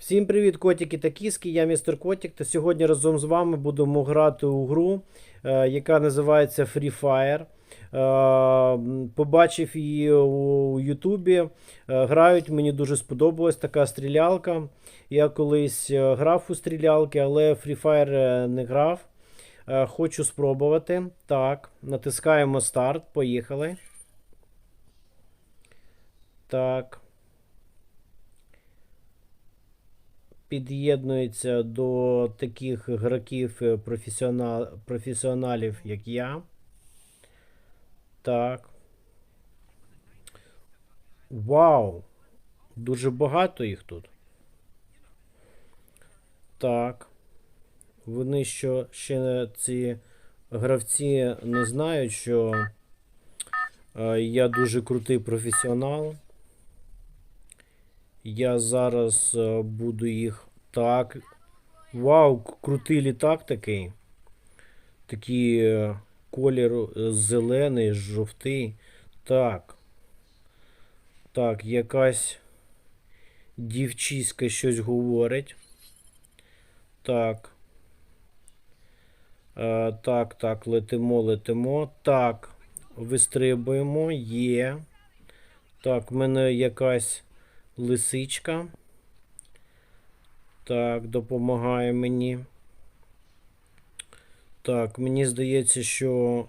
Всім привіт, котики та кіски. Я містер Котик. Та сьогодні разом з вами будемо грати у гру, е, яка називається Free Fire. Е, Побачив її у Ютубі. Е, Грають, мені дуже сподобалась така стрілялка. Я колись грав у стрілялки, але Free Fire не грав. Хочу спробувати. Так, натискаємо старт. Поїхали. Так. Під'єднується до таких гравців е, професіонал, професіоналів, як я. Так. Вау! Дуже багато їх тут. Так. Вони що ще ці гравці не знають, що е, я дуже крутий професіонал. Я зараз е, буду їх так. Вау, крутий літак такий. Такий е, колір е, зелений, жовтий. Так. Так, якась дівчиська щось говорить. Так. Е, так, так, летимо, летимо. Так. Вистрибуємо. Є. Так, в мене якась лисичка. Так, допомагає мені. Так, мені здається, що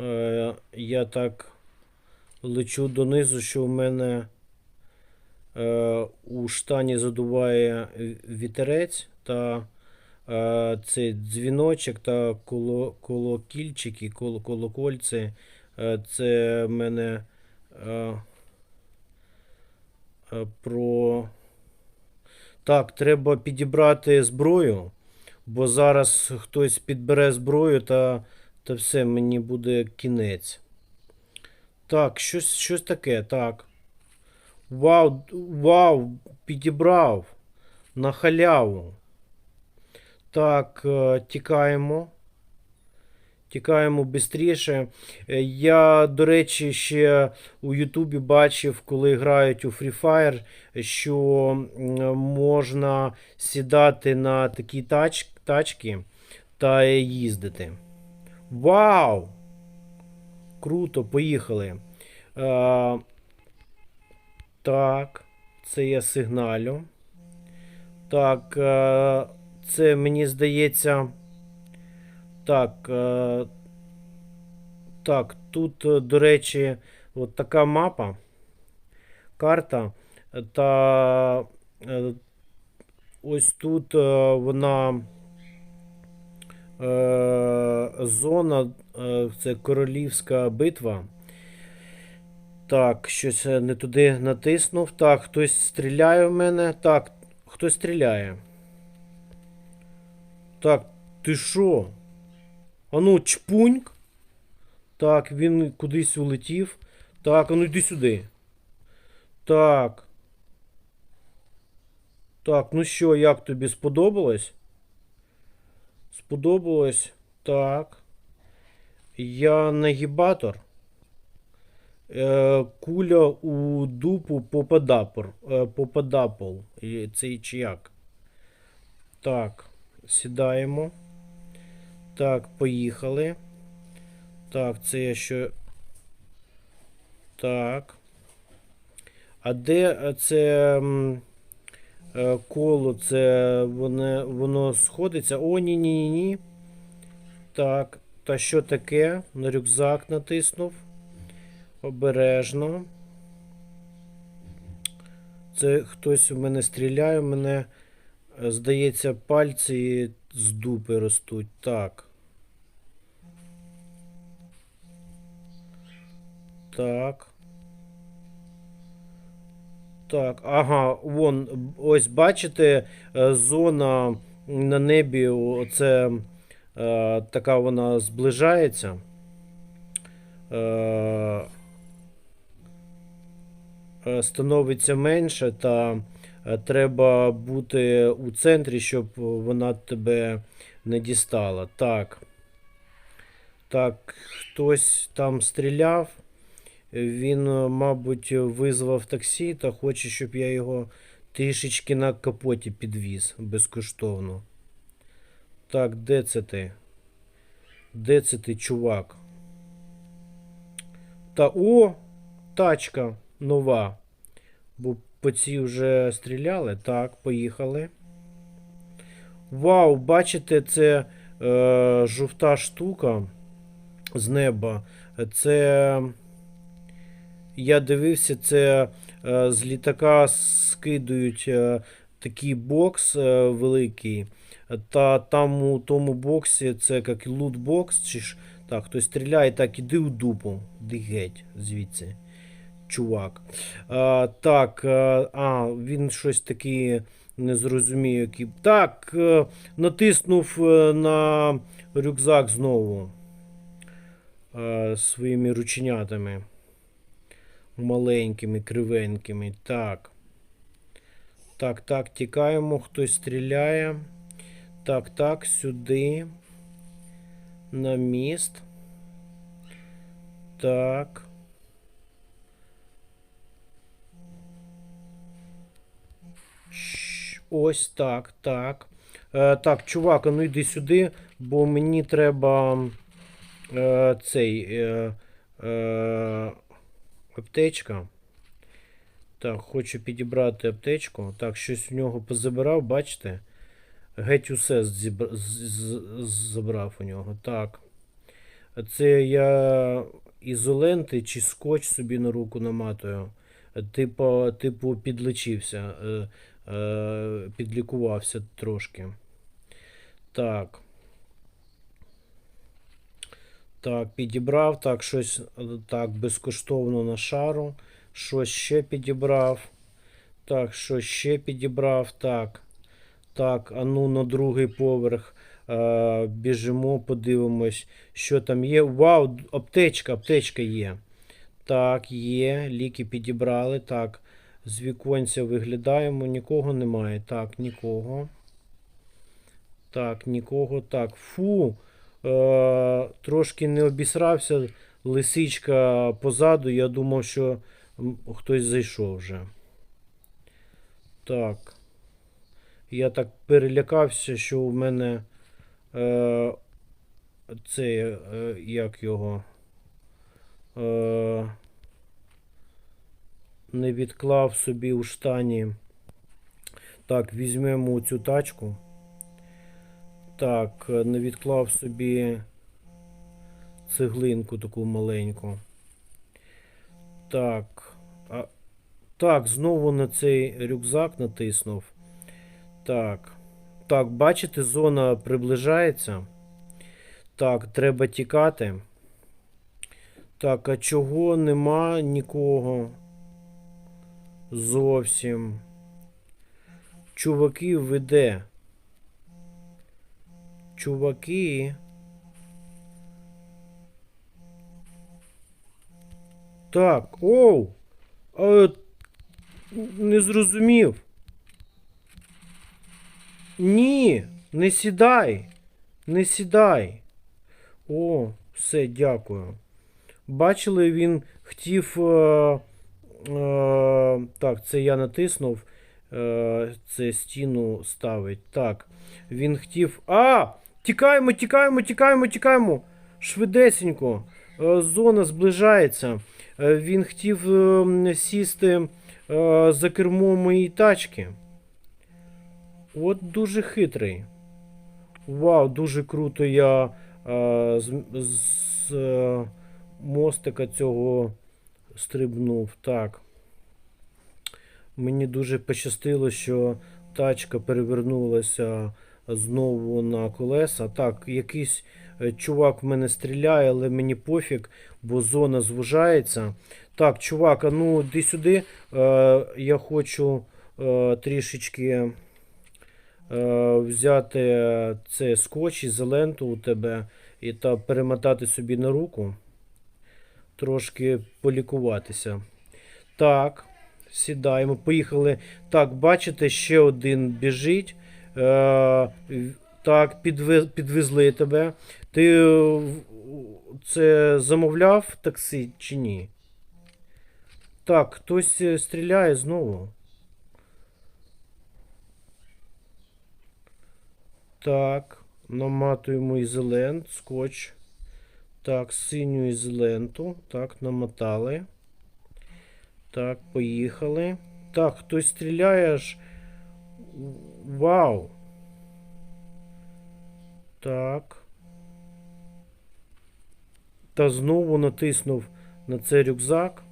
е, я так лечу донизу, що у мене е, у штані задуває вітерець та е, цей дзвіночок та коло, колокільчики, коло, колокольці. Е, це в мене. Е, про. Так, треба підібрати зброю, бо зараз хтось підбере зброю та, та все, мені буде кінець. Так, щось, щось таке, так. Вау, вау, підібрав на халяву. Так, е, тікаємо. Тікаємо швидше. Я, до речі, ще у Ютубі бачив, коли грають у Free Fire, що можна сідати на такі тач, тачки та їздити. Вау! Круто, поїхали. Е, так, це я сигналю. Так, е, це мені здається. Так. Е, так, тут, е, до речі, от така мапа, карта. е, Та ось тут вона зона, це королівська битва. Так, щось не туди натиснув. Так, хтось стріляє в мене. Так, хтось стріляє. Так, ти що? Ану, чпуньк. Так, він кудись улетів. Так, а ну йди сюди. Так. Так, ну що, як тобі сподобалось? Сподобалось? Так. Я нагібатор. Е, куля у дупу попадапор. Е, попадапол. Це чи як? Так, сідаємо. Так, поїхали. Так, це я що. Так. А де е, це е, коло? Це воно, воно сходиться? О, ні, ні, ні. Так. Та що таке? На рюкзак натиснув. Обережно. Це хтось у мене стріляє, мене, е, здається, пальці з дупи ростуть. Так. Так. Так, ага, вон, ось бачите, е, зона на небі, оце е, така вона зближається. Е, е, становиться менше, та е, треба бути у центрі, щоб вона тебе не дістала. Так. Так, хтось там стріляв. Він, е, мабуть, визвав таксі та хоче, щоб я його трішечки на капоті підвіз безкоштовно. Так, де це ти? Де це ти, чувак? Та о, тачка нова. Бо по цій вже стріляли. Так, поїхали. Вау, бачите, це е, жовта штука з неба. Це. Я дивився, це е, з літака скидують е, такий бокс е, великий. Та там у тому боксі це як лутбокс, чи ж так, хтось стріляє, так, іди у дупу. Іди геть звідси. Чувак. А, так, а, а, він щось такий не зрозумів, який. Так, натиснув на рюкзак знову е, своїми рученятами. Маленькими, кривенькими. Так. Так, так, тікаємо, хтось стріляє. Так, так, сюди. На міст. Так. Ось так, так. Е, так, чувак, ну йди сюди, бо мені треба е, цей е, е, аптечка. Так, хочу підібрати аптечку. Так, щось в нього позабирав, бачите? Геть усе забрав у нього. Так. Це я ізоленти чи скотч собі на руку наматую. Типу, типу підлечився, е, е, підлікувався трошки. Так. Так, підібрав. Так, щось е, так, безкоштовно на шару. Щось ще підібрав. Так, щось ще підібрав. Так. Так, а ну на другий поверх. Е, біжимо, подивимось, що там є. Вау, аптечка, аптечка є. Так, є. Ліки підібрали. Так, з віконця виглядаємо. Нікого немає. Так, нікого. Так, нікого. Так. Фу. Е, трошки не обісрався. Лисичка позаду. Я думав, що хтось зайшов вже. Так. Я так перелякався, що у мене е, це е, як його е, не відклав собі у штані. Так, візьмемо цю тачку. Так, не відклав собі цеглинку таку маленьку. Так. А, так, знову на цей рюкзак натиснув. Так. Так, бачите, зона приближається. Так, треба тікати. Так, а чого нема нікого? Зовсім. Чуваки, ви де? Чуваки. Так, оу! А, не зрозумів. Ні, не сідай. Не сідай. О, все, дякую. Бачили, він хотів. Е, е, так, це я натиснув. Е, це стіну ставить. Так. Він хотів. А! Тікаємо, тікаємо, тікаємо, тікаємо. Швидесенько. Е, зона зближається. Е, він хотів е, сісти за кермо моєї тачки. От дуже хитрий. Вау, дуже круто я з, з мостика цього стрибнув. Так. Мені дуже пощастило, що тачка перевернулася знову на колеса. Так, якийсь е, чувак в мене стріляє, але мені пофіг, бо зона звужається. Так, чувак, а ну йди сюди. Е, я хочу е, трішечки е, взяти цей скотч ізоленту у тебе і та перемотати собі на руку. Трошки полікуватися. Так, сідаємо, поїхали. Так, бачите, ще один біжить. Е, так, підвезли тебе. Ти це замовляв таксі чи ні? Так, хтось е, стріляє знову. Так, наматуємо ізолент, скотч. Так, синю ізоленту. Так, намотали. Так, поїхали. Так, хтось стріляє аж. Вау. Так. Та знову натиснув на цей рюкзак.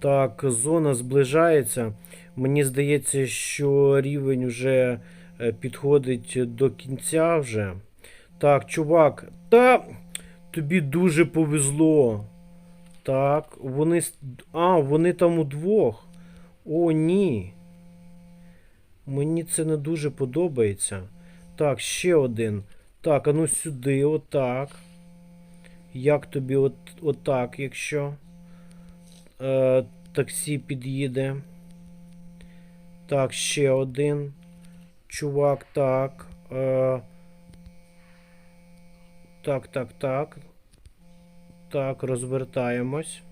Так, зона зближається. Мені здається, що рівень вже е, підходить до кінця вже. Так, чувак, та тобі дуже повезло. Так, вони. А, вони там удвох. О, ні. Мені це не дуже подобається. Так, ще один. Так, а ну сюди, отак. Як тобі от, отак, якщо е, таксі під'їде? Так, ще один. Чувак, так. Е, так, так, так. Так, розвертаємось.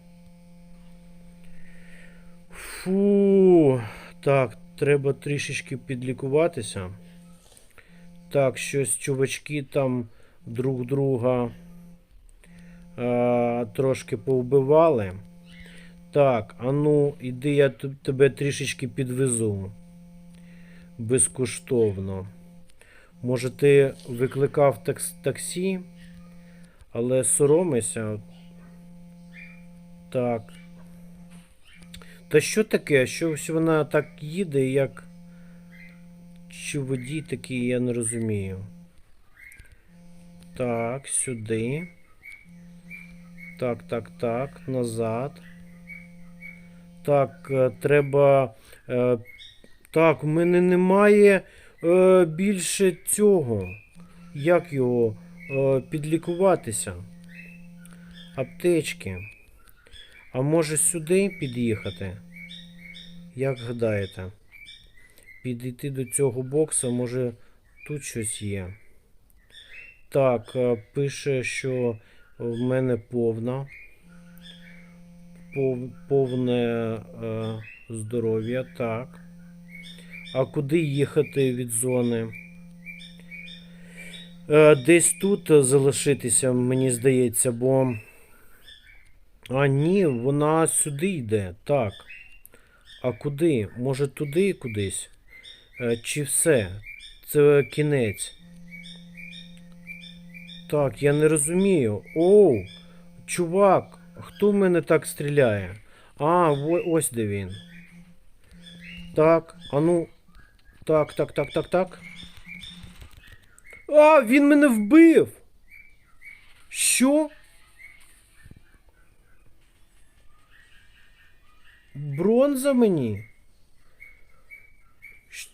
Фу. Так, треба трішечки підлікуватися. Так, щось чувачки там друг друга е, трошки повбивали. Так, а ну, іди, я тебе трішечки підвезу. Безкоштовно. Може, ти викликав такс- таксі, але соромишся. Так. Та що таке? Що ось вона так їде, як. Чи водій такий, я не розумію. Так, сюди. Так, так, так, назад. Так, е, треба. е, Так, у мене немає е, більше цього. Як його підлікуватися? Аптечки. А може сюди під'їхати? Як гадаєте? Підійти до цього бокса, може тут щось є. Так, е, пише, що в мене повна. Пов, повне е, здоров'я, так. А куди їхати від зони? Е, десь тут залишитися, мені здається, бо. А, ні, вона сюди йде. Так. А куди? Може туди кудись? Е, Чи все? Це кінець. Так, я не розумію. Оу, чувак, хто в мене так стріляє? А, ось де він. Так, а ну. Так, так, так, так, так. А, він мене вбив. Що? Бронза мені?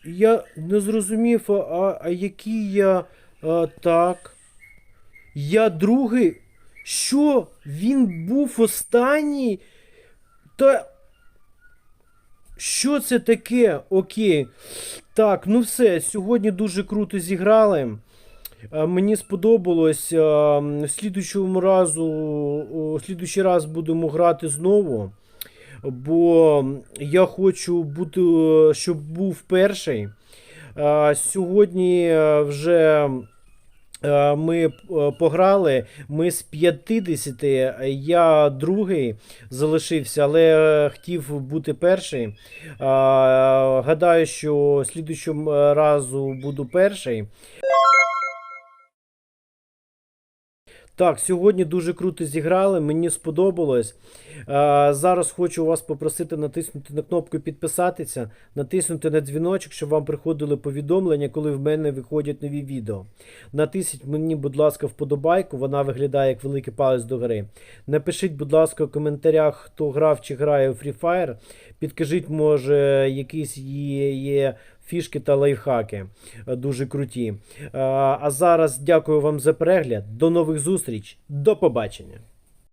Я не зрозумів, а, а, який я. А, так. Я другий. Що? Він був останній? Та. Що це таке? Окей. Так, ну все. Сьогодні дуже круто зіграли. Мені сподобалось. В слідучому разу, в слідучий раз будемо грати знову. Бо я хочу бути, щоб був перший. Сьогодні е, вже е, ми е, пограли. Ми з 50, я другий залишився, але хотів бути перший. Гадаю, що слідучому разу буду перший. Так, сьогодні дуже круто зіграли, мені сподобалось. Зараз хочу вас попросити натиснути на кнопку підписатися, натиснути на дзвіночок, щоб вам приходили повідомлення, коли в мене виходять нові відео. Натисніть мені, будь ласка, вподобайку, вона виглядає як великий палець до гори. Напишіть, будь ласка, в коментарях, хто грав чи грає у Free Fire. Підкажіть, може, якісь є, є фішки та лайфхаки е, дуже круті. Е, А зараз дякую вам за перегляд. До нових зустріч. До побачення.